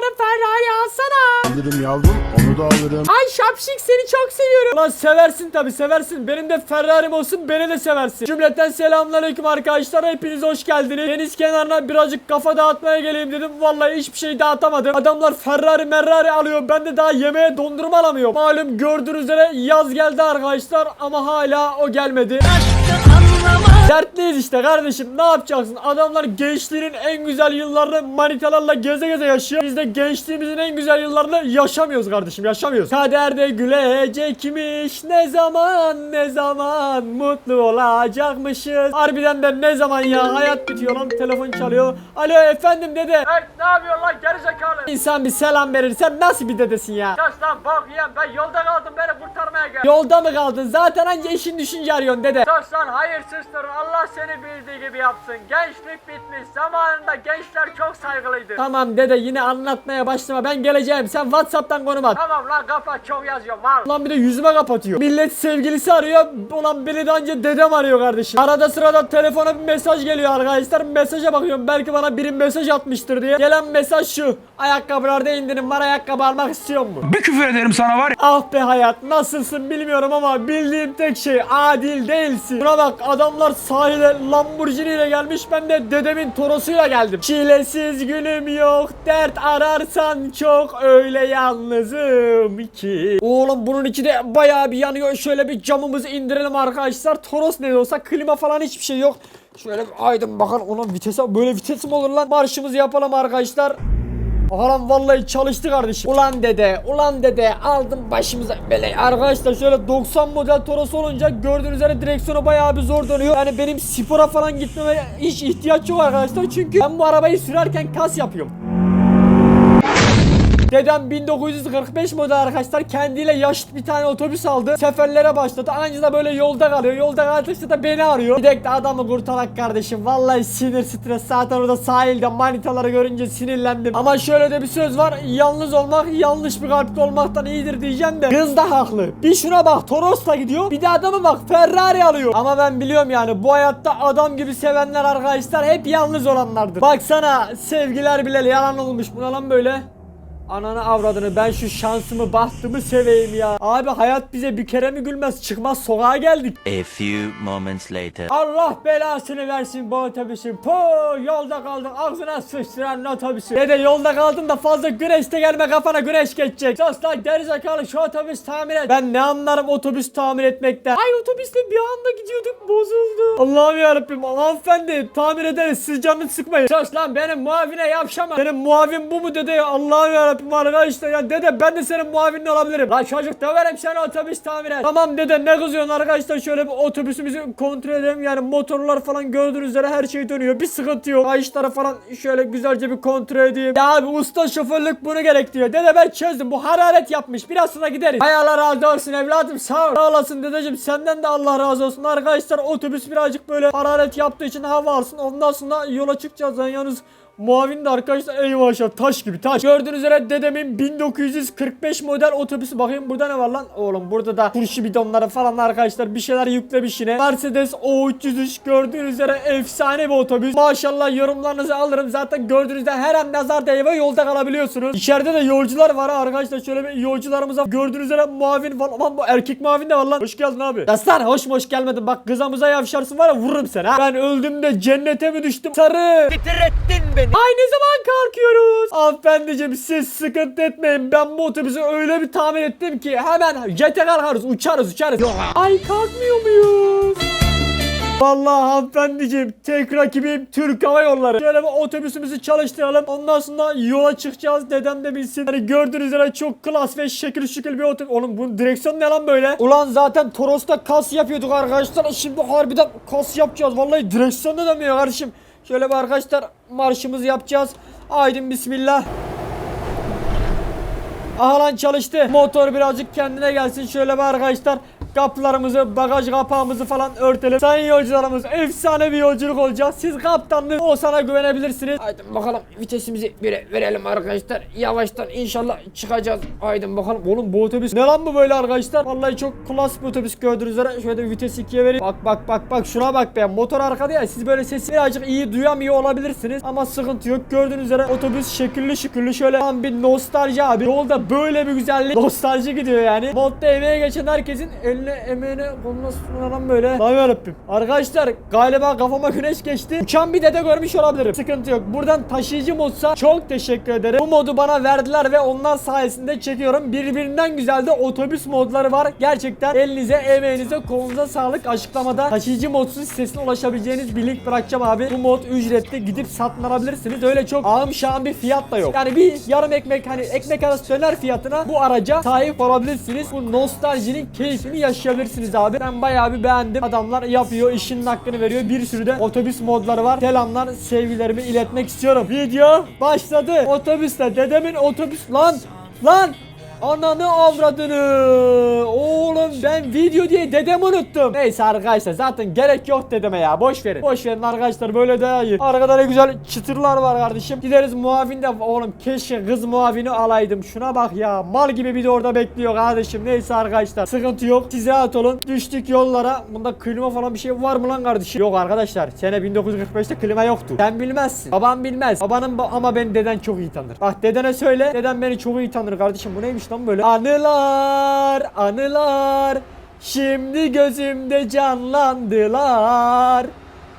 bana Ferrari alsana. Alırım yavrum onu da alırım. Ay şapşik seni çok seviyorum. Ulan seversin tabi seversin. Benim de Ferrari'm olsun beni de seversin. Cümleten selamünaleyküm arkadaşlar. Hepiniz hoş geldiniz. Deniz kenarına birazcık kafa dağıtmaya geleyim dedim. Vallahi hiçbir şey dağıtamadım. Adamlar Ferrari Merrari alıyor. Ben de daha yemeğe dondurma alamıyorum. Malum gördüğünüz üzere yaz geldi arkadaşlar ama hala o gelmedi. Dertliyiz işte kardeşim ne yapacaksın? Adamlar gençliğinin en güzel yıllarını manitalarla geze geze yaşıyor. Biz de gençliğimizin en güzel yıllarını yaşamıyoruz kardeşim yaşamıyoruz. Kaderde gülecekmiş ne zaman ne zaman mutlu olacakmışız. Harbiden de ne zaman ya hayat bitiyor lan telefon çalıyor. Alo efendim dede. Hey ne yapıyorsun lan gerizekalı? İnsan bir selam verir sen nasıl bir dedesin ya? Sus lan bak yiyen ben yolda kaldım beni kurtarmaya gel. Yolda mı kaldın? Zaten anca işin düşünce arıyorsun dede. Sus lan hayırsızdır Allah seni bildiği gibi yapsın. Gençlik bitmiş zamanında gençler çok saygılıydı. Tamam dede yine anlatmaya başlama ben geleceğim sen Whatsapp'tan konum at. Tamam lan kafa çok yazıyor mal. Ulan bir de yüzüme kapatıyor. Millet sevgilisi arıyor. Ulan beni de anca dedem arıyor kardeşim. Arada sırada telefona bir mesaj geliyor arkadaşlar. Mesaja bakıyorum. Belki bana biri mesaj atmıştır diye. Gelen mesaj şu. Ayakkabılarda indirim var. Ayakkabı almak istiyor mu? Bir küfür ederim sana var ya. Ah be hayat nasılsın bilmiyorum ama bildiğim tek şey adil değilsin. Buna bak adamlar sahile Lamborghini ile gelmiş ben de dedemin torosuyla geldim. Çilesiz günüm yok dert ararsan çok öyle yalnızım ki. Oğlum bunun içi de bayağı bir yanıyor şöyle bir camımızı indirelim arkadaşlar. Toros ne olsa klima falan hiçbir şey yok. Şöyle aydın bakın onun vitesi böyle vites mi olur lan? Marşımızı yapalım arkadaşlar. Aha lan vallahi çalıştı kardeşim. Ulan dede, ulan dede aldım başımıza bele. Arkadaşlar şöyle 90 model Toros olunca gördüğünüz üzere direksiyonu bayağı bir zor dönüyor. Yani benim spora falan gitmeme hiç ihtiyaç yok arkadaşlar. Çünkü ben bu arabayı sürerken kas yapıyorum. Dedem 1945 model arkadaşlar kendiyle yaşlı bir tane otobüs aldı. Seferlere başladı. Anca da böyle yolda kalıyor. Yolda kaldıkça da beni arıyor. Bir dakika adamı kurtarak kardeşim. Vallahi sinir stres. Zaten orada sahilde manitaları görünce sinirlendim. Ama şöyle de bir söz var. Yalnız olmak yanlış bir kalpte olmaktan iyidir diyeceğim de. Kız da haklı. Bir şuna bak Toros'la gidiyor. Bir de adamı bak Ferrari alıyor. Ama ben biliyorum yani bu hayatta adam gibi sevenler arkadaşlar hep yalnız olanlardır. Baksana sevgiler bile yalan olmuş. Bu lan böyle? Ananı avradını ben şu şansımı bahtımı seveyim ya. Abi hayat bize bir kere mi gülmez çıkmaz sokağa geldik. A few moments later. Allah belasını versin bu otobüsün. Po yolda kaldık ağzına sıçtıran otobüsü. Dede yolda kaldım da fazla güneşte gelme kafana güneş geçecek. Sus lan gerizekalı şu otobüs tamir et. Ben ne anlarım otobüs tamir etmekten. Ay otobüsle bir anda gidiyorduk bozuldu. Allah'ım yarabbim hanımefendi tamir ederiz siz canını sıkmayın. Sus lan benim muavine yavşama. Benim muavin bu mu dede ya Allah'ım yarabbim arkadaşlar ya dede ben de senin muavinin olabilirim. Lan çocuk döverim seni otobüs tamir et. Tamam dede ne kızıyorsun arkadaşlar şöyle bir otobüsümüzü kontrol edelim yani motorlar falan gördüğünüz üzere her şey dönüyor bir sıkıntı yok. Kayışları falan şöyle güzelce bir kontrol edeyim. Ya abi usta şoförlük bunu gerektiriyor. Dede ben çözdüm bu hararet yapmış biraz sonra gideriz. Hay Allah razı olsun evladım sağ ol. Sağ olasın dedeciğim senden de Allah razı olsun. Arkadaşlar otobüs birazcık böyle hararet yaptığı için hava alsın. Ondan sonra yola çıkacağız lan yalnız Muavin de arkadaşlar ey maşallah taş gibi taş. Gördüğünüz üzere dedemin 1945 model otobüsü. Bakayım burada ne var lan? Oğlum burada da turşu bidonları falan arkadaşlar bir şeyler yüklemiş yine. Mercedes O303 gördüğünüz üzere efsane bir otobüs. Maşallah yorumlarınızı alırım. Zaten gördüğünüzde her an nazar değme yolda kalabiliyorsunuz. İçeride de yolcular var arkadaşlar. Şöyle bir yolcularımıza gördüğünüz üzere muavin. Aman bu erkek muavin de var lan. Hoş geldin abi. Dastan hoş hoş gelmedin. Bak kızamıza yavşarsın var ya vururum seni ha. Ben öldüm de cennete mi düştüm? Sarı. Bitirettin beni. Ay ne zaman kalkıyoruz? Hanımefendiciğim siz sıkıntı etmeyin. Ben bu otobüsü öyle bir tamir ettim ki hemen jete kalkarız uçarız uçarız. Ay kalkmıyor muyuz? Vallahi hanımefendiciğim tek rakibim Türk Hava Yolları. Şöyle bir otobüsümüzü çalıştıralım. Ondan sonra yola çıkacağız. Dedem de bilsin. Hani gördüğünüz üzere çok klas ve şekil şükür bir otobüs. Oğlum bunun direksiyon ne lan böyle? Ulan zaten Toros'ta kas yapıyorduk arkadaşlar. Şimdi harbiden kas yapacağız. Vallahi direksiyon da dönmüyor kardeşim. Şöyle bir arkadaşlar marşımızı yapacağız. Aydın bismillah. Aha lan çalıştı. Motor birazcık kendine gelsin. Şöyle bir arkadaşlar Kapılarımızı, bagaj kapağımızı falan örtelim. Sayın yolcularımız efsane bir yolculuk olacak. Siz kaptanlı o sana güvenebilirsiniz. Haydi bakalım vitesimizi bire verelim arkadaşlar. Yavaştan inşallah çıkacağız. Haydi bakalım. Oğlum bu otobüs ne lan bu böyle arkadaşlar? Vallahi çok klas bir otobüs gördüğünüz üzere. Şöyle bir vitesi ikiye vereyim. Bak bak bak bak şuna bak be. Motor arkada ya. Siz böyle sesi birazcık iyi duyamıyor olabilirsiniz. Ama sıkıntı yok. Gördüğünüz üzere otobüs şekilli şükürlü şöyle tam bir nostalji abi. Yolda böyle bir güzellik. Nostalji gidiyor yani. Modda emeğe geçen herkesin eline emeğine koluna sunanan böyle. Lan yarabbim. Arkadaşlar galiba kafama güneş geçti. Uçan bir dede görmüş olabilirim. Sıkıntı yok. Buradan taşıyıcı modsa çok teşekkür ederim. Bu modu bana verdiler ve onlar sayesinde çekiyorum. Birbirinden güzel de otobüs modları var. Gerçekten elinize, emeğinize, kolunuza sağlık. Açıklamada taşıyıcı modsuz sitesine ulaşabileceğiniz bir link bırakacağım abi. Bu mod ücretli gidip satın alabilirsiniz. Öyle çok ağım şahım bir fiyat da yok. Yani bir yarım ekmek hani ekmek arası döner fiyatına bu araca sahip olabilirsiniz. Bu nostaljinin keyfini yaşayabilirsiniz abi. Ben bayağı bir beğendim. Adamlar yapıyor, işinin hakkını veriyor. Bir sürü de otobüs modları var. Selamlar, sevgilerimi iletmek istiyorum. Video başladı. Otobüste dedemin otobüs lan lan Ananı avradını. Oğlum ben video diye dedemi unuttum. Neyse arkadaşlar zaten gerek yok dedeme ya. Boş verin. Boş verin arkadaşlar böyle daha iyi. Arkada ne güzel çıtırlar var kardeşim. Gideriz muavin oğlum keşke kız muavini alaydım. Şuna bak ya. Mal gibi bir de orada bekliyor kardeşim. Neyse arkadaşlar sıkıntı yok. Siz rahat olun. Düştük yollara. Bunda klima falan bir şey var mı lan kardeşim? Yok arkadaşlar. Sene 1945'te klima yoktu. Sen bilmezsin. Babam bilmez. Babanın ba- ama beni deden çok iyi tanır. Bak dedene söyle. Deden beni çok iyi tanır kardeşim. Bu neymiş lan böyle? Anılar, anılar. Şimdi gözümde canlandılar.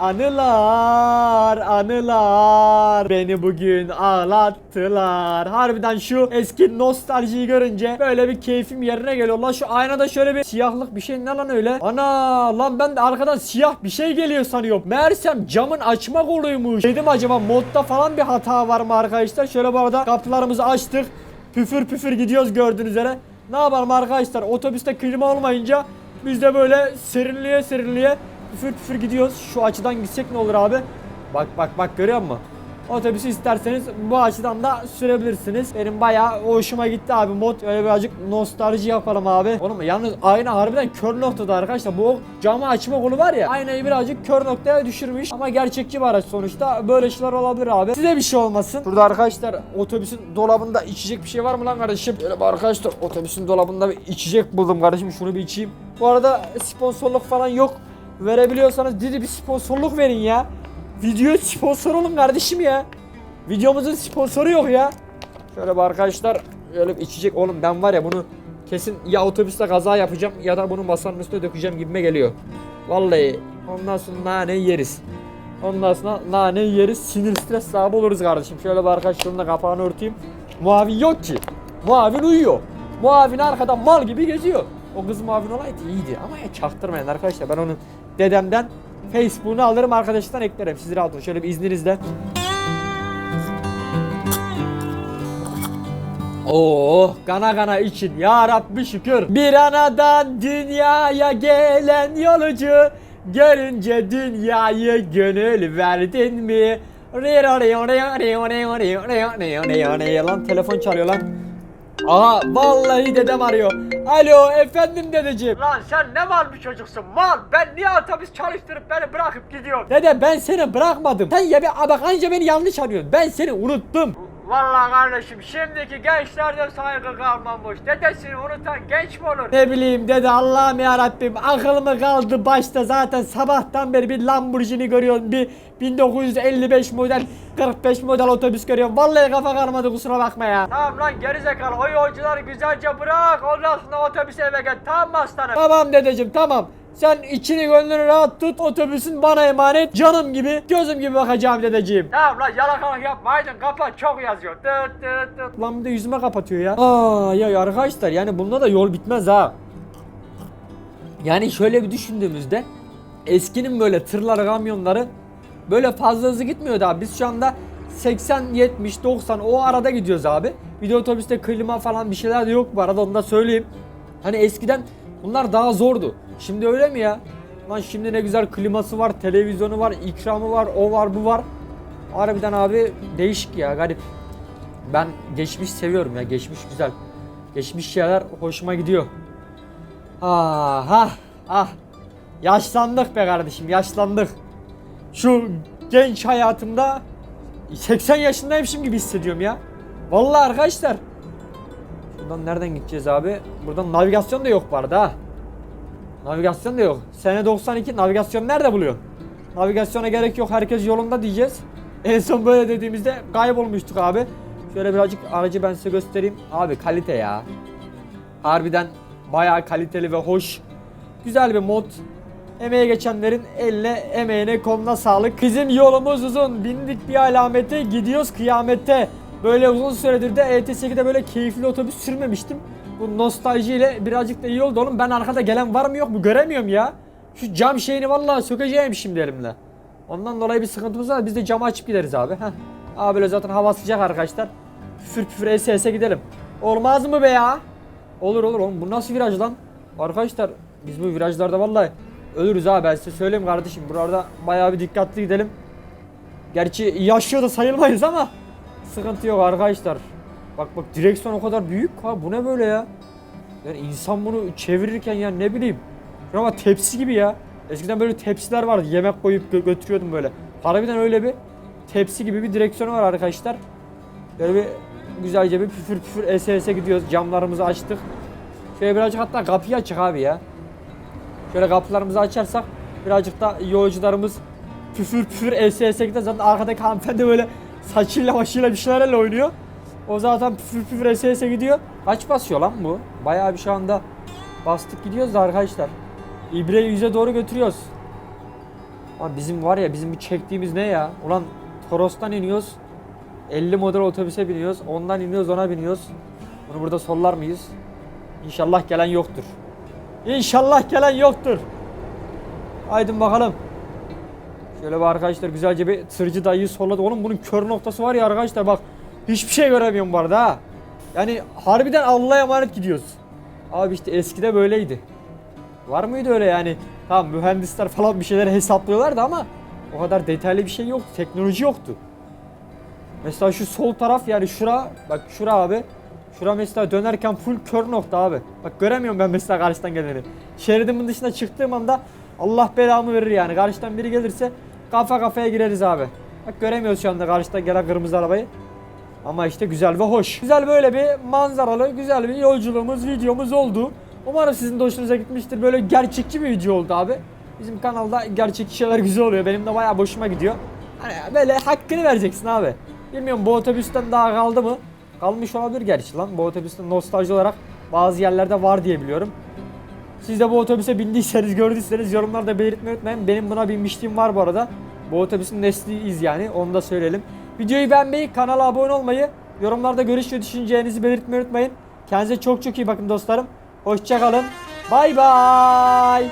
Anılar, anılar beni bugün ağlattılar. Harbiden şu eski nostaljiyi görünce böyle bir keyfim yerine geliyor. Lan şu aynada şöyle bir siyahlık bir şey ne lan öyle? Ana lan ben de arkadan siyah bir şey geliyor sanıyorum. Meğersem camın açma koluymuş. Dedim acaba modda falan bir hata var mı arkadaşlar? Şöyle bu arada kapılarımızı açtık. Püfür püfür gidiyoruz gördüğünüz üzere. Ne yapalım arkadaşlar? Otobüste klima olmayınca biz de böyle serinliğe serinliğe püfür püfür gidiyoruz. Şu açıdan gitsek ne olur abi? Bak bak bak görüyor musun? Otobüsü isterseniz bu açıdan da sürebilirsiniz. Benim bayağı hoşuma gitti abi mod. Öyle birazcık nostalji yapalım abi. Oğlum yalnız ayna harbiden kör noktada arkadaşlar. Bu camı açma kolu var ya. Aynayı birazcık kör noktaya düşürmüş. Ama gerçekçi bir araç sonuçta. Böyle şeyler olabilir abi. Size bir şey olmasın. Burada arkadaşlar otobüsün dolabında içecek bir şey var mı lan kardeşim? Böyle arkadaşlar otobüsün dolabında bir içecek buldum kardeşim. Şunu bir içeyim. Bu arada sponsorluk falan yok. Verebiliyorsanız dedi bir sponsorluk verin ya. Video sponsor olun kardeşim ya. Videomuzun sponsoru yok ya. Şöyle bir arkadaşlar öyle bir içecek oğlum ben var ya bunu kesin ya otobüste kaza yapacağım ya da bunu masanın üstüne dökeceğim gibime geliyor. Vallahi ondan sonra nane yeriz. Ondan sonra nane yeriz sinir stres sahibi oluruz kardeşim. Şöyle bir arkadaşlarımın da kapağını örteyim. Muavin yok ki. Muavin uyuyor. Muavin arkada mal gibi geziyor. O kız muavin olaydı iyiydi ama ya çaktırmayın arkadaşlar ben onun dedemden Facebook'unu alırım arkadaşlar eklerim. Siz rahat olun. Şöyle bir izninizle. Oh kana kana için ya Rabbi şükür. Bir anadan dünyaya gelen yolcu görünce dünyayı gönül verdin mi? Lan telefon çalıyor lan. Aha vallahi dedem arıyor. Alo efendim dedeciğim. Lan sen ne mal bir çocuksun mal. Ben niye otobüs çalıştırıp beni bırakıp gidiyorsun? Dede ben seni bırakmadım. Sen ya bir bak anca beni yanlış arıyorsun. Ben seni unuttum. Vallahi kardeşim şimdiki gençlerde saygı kalmamış. Dedesini unutan genç mi olur? Ne bileyim dede Allah'ım ya Rabbim akıl mı kaldı başta zaten sabahtan beri bir Lamborghini görüyorum bir 1955 model 45 model otobüs görüyorum vallahi kafa karmadı kusura bakma ya Tamam lan gerizekalı o yolcuları güzelce bırak ondan sonra otobüse eve gel tamam aslanım? Tamam dedeciğim tamam sen içini gönlünü rahat tut otobüsün bana emanet canım gibi gözüm gibi bakacağım dedeciğim Tamam lan yalakalık yapma Aydın kapat çok yazıyor. Tıt tıt tıt. Lan bir de yüzüme kapatıyor ya. Aa ya arkadaşlar yani bunda da yol bitmez ha. Yani şöyle bir düşündüğümüzde eskinin böyle tırları kamyonları böyle fazla hızlı gitmiyordu abi. Biz şu anda 80 70 90 o arada gidiyoruz abi. Bir de otobüste klima falan bir şeyler de yok bu arada onu da söyleyeyim. Hani eskiden bunlar daha zordu. Şimdi öyle mi ya? Lan şimdi ne güzel kliması var, televizyonu var, ikramı var, o var, bu var. Harbiden abi değişik ya garip. Ben geçmiş seviyorum ya geçmiş güzel. Geçmiş şeyler hoşuma gidiyor. Ah ah ah. Yaşlandık be kardeşim yaşlandık. Şu genç hayatımda 80 yaşındaymışım gibi hissediyorum ya. Vallahi arkadaşlar. Şuradan nereden gideceğiz abi? Buradan navigasyon da yok bu arada. Navigasyon da yok. Sene 92 navigasyon nerede buluyor? Navigasyona gerek yok herkes yolunda diyeceğiz. En son böyle dediğimizde kaybolmuştuk abi. Şöyle birazcık aracı ben size göstereyim. Abi kalite ya. Harbiden bayağı kaliteli ve hoş. Güzel bir mod. Emeğe geçenlerin eline, emeğine, koluna sağlık. Bizim yolumuz uzun. Bindik bir alamete, gidiyoruz kıyamete. Böyle uzun süredir de ETS2'de böyle keyifli otobüs sürmemiştim. Bu nostaljiyle birazcık da iyi oldu oğlum. Ben arkada gelen var mı yok mu göremiyorum ya. Şu cam şeyini vallahi sökeceğim şimdi elimle. Ondan dolayı bir sıkıntımız var. Biz de camı açıp gideriz abi. Heh. Abi böyle zaten hava sıcak arkadaşlar. Püfür püfür ese ese gidelim. Olmaz mı be ya? Olur olur oğlum bu nasıl viraj lan? Arkadaşlar biz bu virajlarda vallahi ölürüz ha ben size söyleyeyim kardeşim. Buralarda bayağı bir dikkatli gidelim. Gerçi yaşıyor da sayılmayız ama sıkıntı yok arkadaşlar. Bak bak direksiyon o kadar büyük ha bu ne böyle ya? Yani insan bunu çevirirken ya ne bileyim. Bak tepsi gibi ya. Eskiden böyle tepsiler vardı yemek koyup gö- götürüyordum böyle. Harbiden öyle bir tepsi gibi bir direksiyonu var arkadaşlar. Böyle bir güzelce bir püfür püfür ese ese gidiyoruz. Camlarımızı açtık. Şöyle birazcık hatta kapıyı açık abi ya. Şöyle kapılarımızı açarsak birazcık da yolcularımız püfür püfür ese ese gider. Zaten arkadaki hanımefendi böyle saçıyla başıyla bir şeylerle oynuyor. O zaten püfür püfür ese gidiyor. Kaç basıyor lan bu? Bayağı bir şu anda bastık gidiyoruz da arkadaşlar. İbreyi yüze doğru götürüyoruz. Ama bizim var ya bizim bir çektiğimiz ne ya? Ulan Toros'tan iniyoruz. 50 model otobüse biniyoruz. Ondan iniyoruz ona biniyoruz. Bunu burada sollar mıyız? İnşallah gelen yoktur. İnşallah gelen yoktur. Haydi bakalım. Şöyle bir arkadaşlar güzelce bir tırcı dayıyı solladı. Oğlum bunun kör noktası var ya arkadaşlar bak. Hiçbir şey göremiyorum bu arada ha. Yani harbiden Allah'a emanet gidiyoruz. Abi işte eskide böyleydi. Var mıydı öyle yani? Tamam mühendisler falan bir şeyler hesaplıyorlardı ama o kadar detaylı bir şey yoktu. Teknoloji yoktu. Mesela şu sol taraf yani şura bak şura abi. Şura mesela dönerken full kör nokta abi. Bak göremiyorum ben mesela karşıdan geleni. Şeridimin dışına çıktığım anda Allah belamı verir yani. Karşıdan biri gelirse kafa kafaya gireriz abi. Bak göremiyoruz şu anda karşıdan gelen kırmızı arabayı. Ama işte güzel ve hoş. Güzel böyle bir manzaralı, güzel bir yolculuğumuz, videomuz oldu. Umarım sizin de hoşunuza gitmiştir. Böyle gerçekçi bir video oldu abi. Bizim kanalda gerçekçi şeyler güzel oluyor. Benim de bayağı hoşuma gidiyor. Hani böyle hakkını vereceksin abi. Bilmiyorum bu otobüsten daha kaldı mı? Kalmış olabilir gerçi lan. Bu otobüsten nostalji olarak bazı yerlerde var diye biliyorum. Siz de bu otobüse bindiyseniz, gördüyseniz yorumlarda belirtmeyi unutmayın. Benim buna binmişliğim var bu arada. Bu otobüsün nesliyiz yani. Onu da söyleyelim. Videoyu beğenmeyi, kanala abone olmayı, yorumlarda görüş ve düşüncelerinizi belirtmeyi unutmayın. Kendinize çok çok iyi bakın dostlarım. Hoşçakalın. Bay bay.